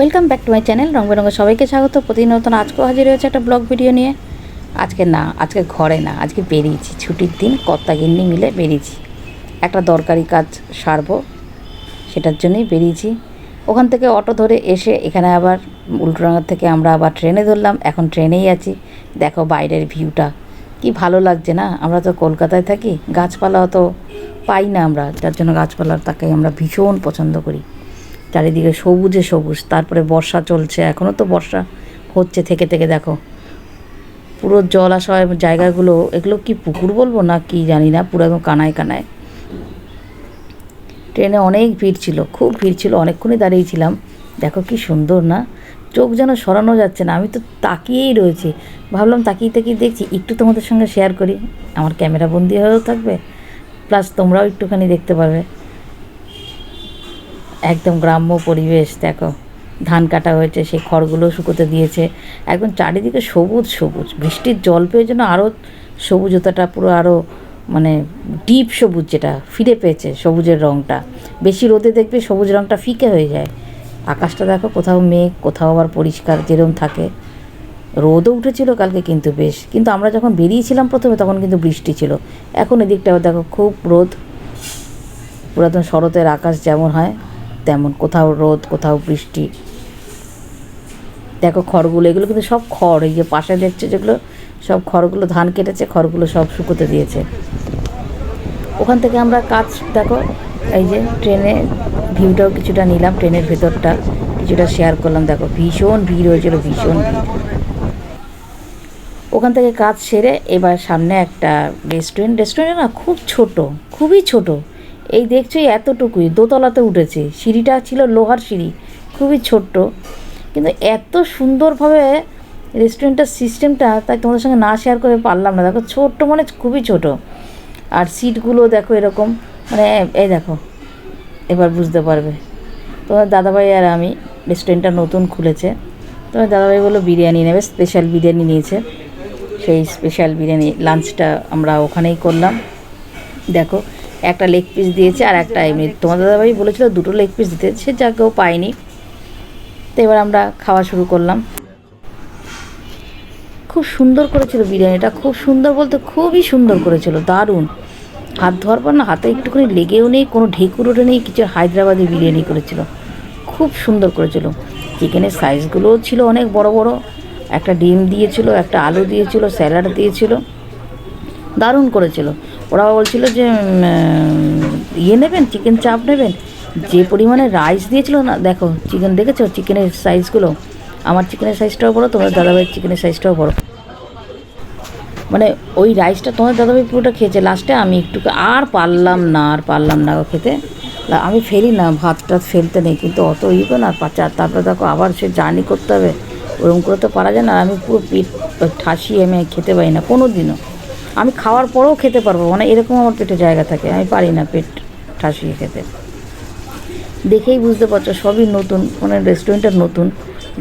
Welcome back to my channel Rang Berang সবাইকে স্বাগত। প্রতিদিন নতুন আজকেও হাজির হয়েছে একটা ব্লগ ভিডিও নিয়ে। আজকে না, আজকে ঘরে না, আজকে বেরিয়েছি। ছুটির দিন কর্তা গিন্নি মিলে বেরিয়েছি। একটা দরকারি কাজ সারবো, সেটার জন্যই বেরিয়েছি। ওখান থেকে অটো ধরে এসে এখানে আবার উল্টোডাঙ্গার থেকে আমরা আবার ট্রেনে ধরলাম। এখন ট্রেনেই আছি। দেখো বাইরের ভিউটা। কি ভালো লাগছে না? আমরা তো কলকাতায় থাকি, গাছপালা অত পাই না আমরা। যার জন্য গাছপালার তাকে আমরা ভীষণ পছন্দ করি। চারিদিকে সবুজে সবুজ, তারপরে বর্ষা চলছে এখনও তো বর্ষা হচ্ছে থেকে থেকে, দেখো। পুরো জলাশয় জায়গাগুলো, এগুলো কি পুকুর বলব না কি জানি না, পুরো একদম কানায় কানায়। ট্রেনে অনেক ভিড় ছিল, খুব ভিড় ছিল, অনেকক্ষণই দাঁড়িয়েছিলাম দেখো কি সুন্দর না, চোখ যেন সরানো যাচ্ছে না, আমি তো তাকিয়েই রয়েছি। ভাবলাম তাকিয়ে তাকিয়ে দেখছি, একটু তোমাদের সঙ্গে শেয়ার করি, আমার ক্যামেরা বন্দি হয়েও থাকবে প্লাস তোমরাও একটুখানি দেখতে পারবে। একদম গ্রাম্য পরিবেশ, দেখো। ধান কাটা হয়েছে, সেই খড়গুলো শুকোতে দিয়েছে। একদম চারিদিকে সবুজ সবুজ। বৃষ্টির জল পেয়ে যেন আরও সবুজতাটা পুরো আরও মানে ডিপ সবুজ যেটা, ফিরে পেয়েছে সবুজের রঙটা বেশি রোদে দেখবে সবুজ রঙটা ফিকে হয়ে যায়। আকাশটা দেখো, কোথাও মেঘ, কোথাও আবার পরিষ্কার যেরকম থাকে। রোদও উঠেছিল কালকে কিন্তু বেশ। কিন্তু আমরা যখন বেরিয়েছিলাম প্রথমে, তখন কিন্তু বৃষ্টি ছিল। এখন এদিকটাও দেখো, খুব রোদ। পুরাতন শরতের আকাশ যেমন হয় তেমন, কোথাও রোদ, কোথাও বৃষ্টি। দেখো খড়গুলো, এগুলো কিন্তু সব খড়, এই যে পাশে দেখছে যেগুলো, সব খড়গুলো ধান কেটেছে, খড়গুলো সব শুকোতে দিয়েছে। ওখান থেকে আমরা কাজ, দেখো, এই যে ট্রেনে ভিউটাও কিছুটা নিলাম, ট্রেনের ভেতরটা কিছুটা শেয়ার করলাম। দেখো, ভীষণ ভিড় হয়েছিল, ভীষণ ভিড়। ওখান থেকে কাজ সেরে এবার সামনে একটা রেস্টুরেন্ট রেস্টুরেন্ট না খুব ছোট, খুবই ছোট। এই দেখছ, এতটুকুই। দোতলাতে উঠেছে। সিঁড়িটা ছিল লোহার সিঁড়ি, খুবই ছোট্ট। কিন্তু এত সুন্দরভাবে রেস্টুরেন্টের সিস্টেমটা তাই তোমাদের সঙ্গে না শেয়ার করে পারলাম না। দেখো, ছোট্ট মানে খুবই ছোট। আর সিটগুলো দেখো এরকম। মানে এই দেখো, এবার বুঝতে পারবে। তোমার দাদাভাই আর আমি রেস্টুরেন্টটা নতুন খুলেছে। তোমার দাদাভাই বলল, বিরিয়ানি নেবে স্পেশাল বিরিয়ানি নিয়েছে। সেই স্পেশাল বিরিয়ানি লাঞ্চটা আমরা ওখানেই করলাম। দেখো একটা লেগ পিস দিয়েছে আর একটা এমনি, তোমার দাদাভাই বলেছিল দুটো লেগ পিস দিতে, সে যা কেউ পায়নি। তো এবার আমরা খাওয়া শুরু করলাম। খুব সুন্দর করেছিল বিরিয়ানিটা, খুব সুন্দর বলতে খুবই সুন্দর করেছিল, দারুণ। হাত ধোয়ার পর না হাতে একটুখানি লেগেও নেই, কোনো ঢেকুরোটে নেই, কিছু হায়দ্রাবাদি বিরিয়ানি করেছিল। খুব সুন্দর করেছিল। চিকেনের সাইজগুলোও ছিল অনেক বড় বড়, একটা ডিম দিয়েছিল, একটা আলু দিয়েছিল, স্যালাড দিয়েছিল, দারুণ করেছিল। ওরা বলছিল যে ইয়ে নেবেন চিকেন চাপ নেবেন। যে পরিমাণে রাইস দিয়েছিল না, দেখো চিকেন দেখেছ? চিকেনের সাইজগুলো আমার চিকেনের সাইজটাও বড়, তোমার দাদাভাইয়ের চিকেনের সাইজটাও বড়। মানে ওই রাইসটা তোমার দাদাভাই পুরোটা খেয়েছে। লাস্টে আমি একটু আর পারলাম না, আর পারলাম না খেতে। আমি ফেলি না ভাত টাত ফেলতে নেই, কিন্তু অত ইয়ে না পাচা তারপরে দেখো, আবার সে জার্নি করতে হবে। ওরকম করে তো পারা যায় না আমি পুরো পেট ঠাসিয়ে আমি খেতে পারি না কোনো দিনও আমি খাওয়ার পরেও খেতে পারব মানে এরকম আমার পেটে জায়গা থাকে, আমি পারি না পেট ঠাসিয়ে খেতে। দেখেই বুঝতে পারছ, সবই নতুন মানে রেস্টুরেন্টটা নতুন।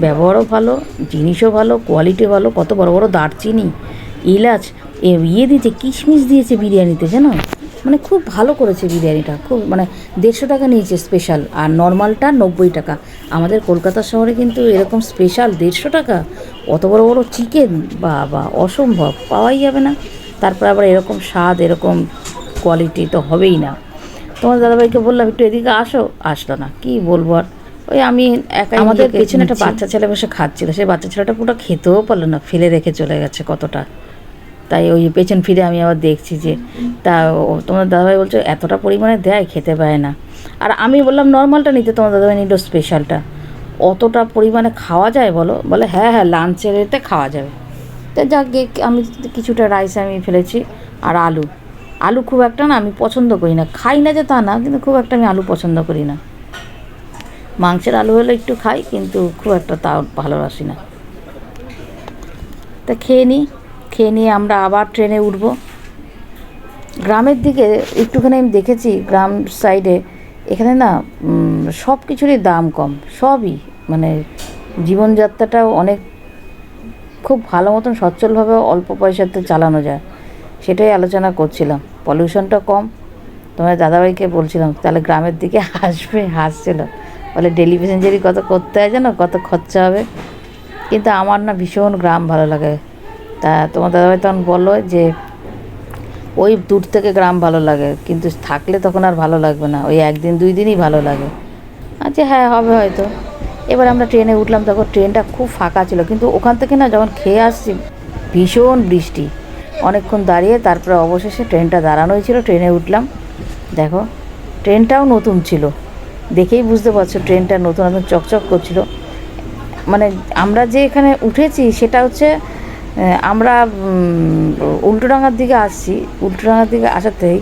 ব্যবহারও ভালো, জিনিসও ভালো কোয়ালিটি ভালো, কত বড় বড় দারচিনি, এলাচ, এ ইয়ে দিয়েছে, কিশমিশ দিয়েছে বিরিয়ানিতে, জানো? মানে খুব ভালো করেছে বিরিয়ানিটা, খুব মানে দেড়শো টাকা নিয়েছে স্পেশাল আর নর্মালটা নব্বই টাকা। আমাদের কলকাতা শহরে কিন্তু এরকম স্পেশাল দেড়শো টাকা অত বড় বড় চিকেন বা বা অসম্ভব, পাওয়াই যাবে না। তারপর আবার এরকম স্বাদ এরকম কোয়ালিটি তো হবেই না। তোমার দাদাভাইকে বললাম একটু এদিকে আসো। আসলো না। কি বলব আর? ওই আমি একা আমাদের পেছনে একটা বাচ্চা ছেলে বসে খাচ্ছিল। সেই বাচ্চা ছেলেটা পুরো খেতেও পারল না ফেলে রেখে চলে গেছে কতটা। তাই ওই পেছন ফিরে আমি আবার দেখছি যে তা তোমার দাদাভাই বলছে এতটা পরিমাণে দেয় খেতে পায় না। আর আমি বললাম নর্মালটা নিতে তোমার দাদাভাই নিল স্পেশালটা অতটা পরিমাণে খাওয়া যায় বলো? বলে হ্যাঁ হ্যাঁ লাঞ্চের এতে খাওয়া যাবে। তো যাক আমি কিছুটা রাইস আমি ফেলেছি আর আলু। আলু খুব একটা না আমি পছন্দ করি না। খাই না যে তা না, কিন্তু খুব একটা আমি আলু পছন্দ করি না। মাংসের আলু হলে একটু খাই, কিন্তু খুব একটা তাও ভালোবাসি না। তা খেয়ে নিই খেয়ে নিয়ে আমরা আবার ট্রেনে উঠব। গ্রামের দিকে একটুখানি আমি দেখেছি, গ্রাম সাইডে এখানে না সব কিছুরই দাম কম। সবই মানে জীবনযাত্রাটাও অনেক খুব ভালো মতন সচ্ছলভাবে অল্প পয়সাতে চালানো যায়। সেটাই আলোচনা করছিলাম। পলিউশনটা কম। তোমার দাদাভাইকে বলছিলাম, তাহলে গ্রামের দিকে হাসবে হাসছিল। বলে ডেলি প্যাসেঞ্জারই কত করতে হয় জানো, কত খরচা হবে? কিন্তু আমার না ভীষণ গ্রাম ভালো লাগে। তা তোমার দাদাভাই তখন বলল যে, ওই দূর থেকে গ্রাম ভালো লাগে, কিন্তু থাকলে তখন আর ভালো লাগবে না। ওই একদিন, দুই দিনই ভালো লাগে। আচ্ছা হ্যাঁ হবে হয়তো। এবার আমরা ট্রেনে উঠলাম তখন ট্রেনটা খুব ফাঁকা ছিল কিন্তু ওখান থেকে না যখন খেয়ে আসছি ভীষণ বৃষ্টি। অনেকক্ষণ দাঁড়িয়ে তারপরে অবশেষে ট্রেনটা দাঁড়ানোই ছিল ট্রেনে উঠলাম। দেখো ট্রেনটাও নতুন ছিল। দেখেই বুঝতে পারছ ট্রেনটা নতুন নতুন চকচক করছিল। মানে আমরা যে এখানে উঠেছি সেটা হচ্ছে আমরা উম, উল্টোডাঙার দিকে আসছি। উল্টোডাঙার দিকে আসাতেই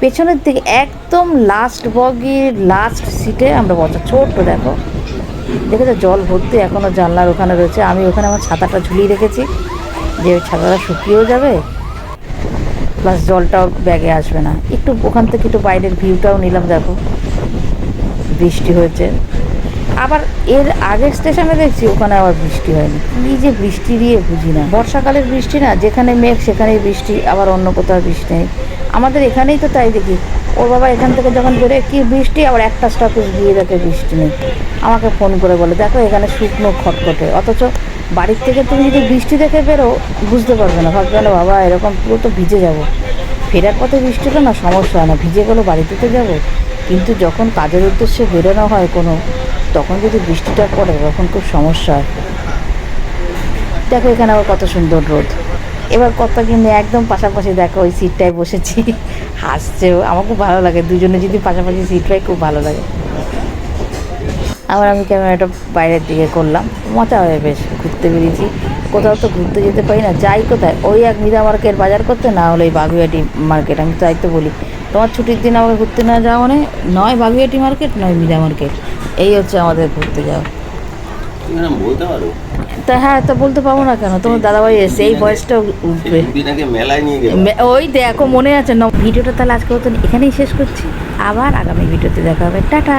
পেছনের দিকে একদম লাস্ট বগির লাস্ট সিটে আমরা বসা ছোট্ট দেখো। দেখেছ, জল ভর্তি এখনও জানলার ওখানে রয়েছে। আমি ওখানে আমার ছাতাটা ঝুলিয়ে রেখেছি যে ওই ছাতাটা শুকিয়েও যাবে। প্লাস জলটাও ব্যাগে আসবে না। একটু ওখান থেকে একটু বাইরের ভিউটাও নিলাম, দেখো। বৃষ্টি হয়েছে। আবার এর আগের স্টেশনে দেখছি, ওখানে আবার বৃষ্টি হয়নি। কি যে বৃষ্টি দিয়ে বুঝি না। বর্ষাকালের বৃষ্টি না, যেখানে মেঘ সেখানেই বৃষ্টি, আবার অন্য কোথাও বৃষ্টি নেই। আমাদের এখানেই তো তাই দেখি। ওর বাবা এখান থেকে যখন বেরোয়, কি বৃষ্টি? আবার একটা স্টপেজ গিয়ে দেখে বৃষ্টি নেই। আমাকে ফোন করে বলে, দেখো, এখানে শুকনো খটখটে। অথচ বাড়ির থেকে তুমি যদি বৃষ্টি দেখে বেরো, বুঝতে পারবে না। ভাববে না বাবা, এরকম পুরো তো ভিজে যাব। ফেরার পথে বৃষ্টি হলো না, সমস্যা হয় না। ভিজে গেলো বাড়িতে তো যাব। কিন্তু যখন কাজের উদ্দেশ্যে বেরোনো হয় কোনো, তখন যদি বৃষ্টিটা পড়ে, তখন খুব সমস্যা হয়। দেখো, এখানে আবার কত সুন্দর রোদ। এবার কত কিন্তু একদম পাশাপাশি দেখো, ওই সিটটায় বসেছি। হাসছেও আমার খুব ভালো লাগে। দুজনে যদি পাশাপাশি সিট পাই, খুব ভালো লাগে। আবার আমি ক্যামেরাটা বাইরের দিকে করলাম। মজা হয় বেশ, ঘুরতে বেরিয়েছি। কোথাও তো ঘুরতে যেতে পারি না, যাই কোথায়। ওই এক মিরা মার্কেট বাজার করতে, না হলে ওই বাগুইয়াটি মার্কেট আমি তাই তো বলি। তোমার ছুটির দিন আমাকে ঘুরতে না যাওয়া মানে নয় বাগুইয়াটি মার্কেট নয় মিরা মার্কেট এই হচ্ছে আমাদের ঘুরতে যাওয়া। তা হ্যাঁ তা বলতে পারব না কেন? তোমার দাদাভাই এসে এই ভয়েসটা উঠবে। ওই দেখো মনে আছে। না ভিডিওটা তাহলে আজকে মতন এখানেই শেষ করছি। আবার আগামী ভিডিওতে দেখা হবে। টাটা।